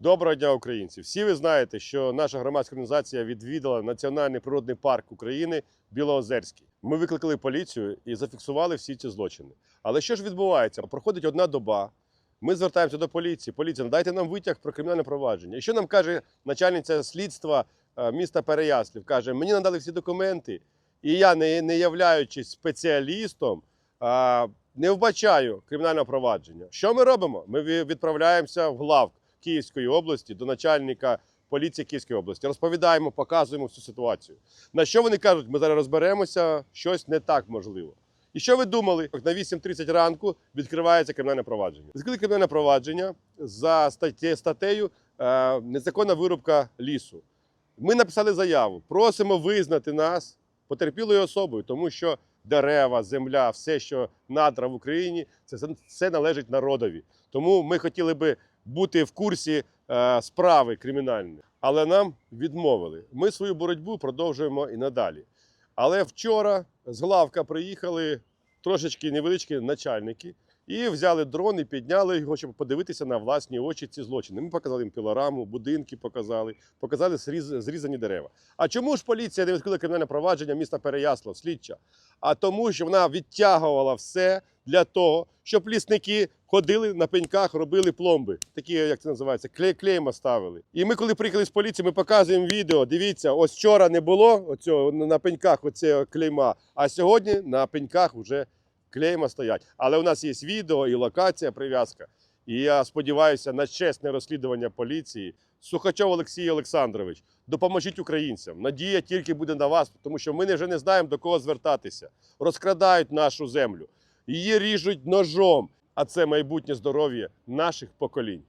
Доброго дня, українці! Всі ви знаєте, що наша громадська організація відвідала Національний природний парк України Білоозерський. Ми викликали поліцію і зафіксували всі ці злочини. Але що ж відбувається? Проходить одна доба. Ми звертаємося до поліції. Поліція, надайте нам витяг про кримінальне провадження. І що нам каже начальниця слідства е, міста Переяслів? Каже, мені надали всі документи, і я, не, не являючись спеціалістом, не вбачаю кримінального провадження. Що ми робимо? Ми відправляємося в главк Київської області до начальника поліції Київської області. Розповідаємо, показуємо всю ситуацію. На що вони кажуть, ми зараз розберемося, щось не так можливо. І що ви думали? На 8.30 ранку відкривається кримінальне провадження. Відкрили кримінальне провадження за статтею е, незаконна вирубка лісу. Ми написали заяву. Просимо визнати нас потерпілою особою, тому що дерева, земля, все, що надра в Україні, це все належить народові. Тому ми хотіли би бути в курсі е, справи кримінальної, але нам відмовили. Ми свою боротьбу продовжуємо і надалі. Але вчора з главка приїхали трошечки невеличкі начальники і взяли дрон і підняли його, щоб подивитися на власні очі ці злочини. Ми показали їм пілораму, будинки показали, показали зріз- зрізані дерева. А чому ж поліція не відкрила кримінальне провадження міста Переяслав, слідча? А тому, що вона відтягувала все для того, щоб лісники ходили на пеньках, робили пломби, такі, як це називається, клей, клейма ставили. І ми, коли приїхали з поліції, ми показуємо відео. Дивіться, ось вчора не було оцього на пеньках оцього клейма, а сьогодні на пеньках вже клейма стоять. Але у нас є відео і локація, прив'язка. І я сподіваюся на чесне розслідування поліції. Сухачов Олексій Олександрович, допоможіть українцям. Надія тільки буде на вас, тому що ми вже не знаємо до кого звертатися. Розкрадають нашу землю, її ріжуть ножом. А це майбутнє здоров'я наших поколінь.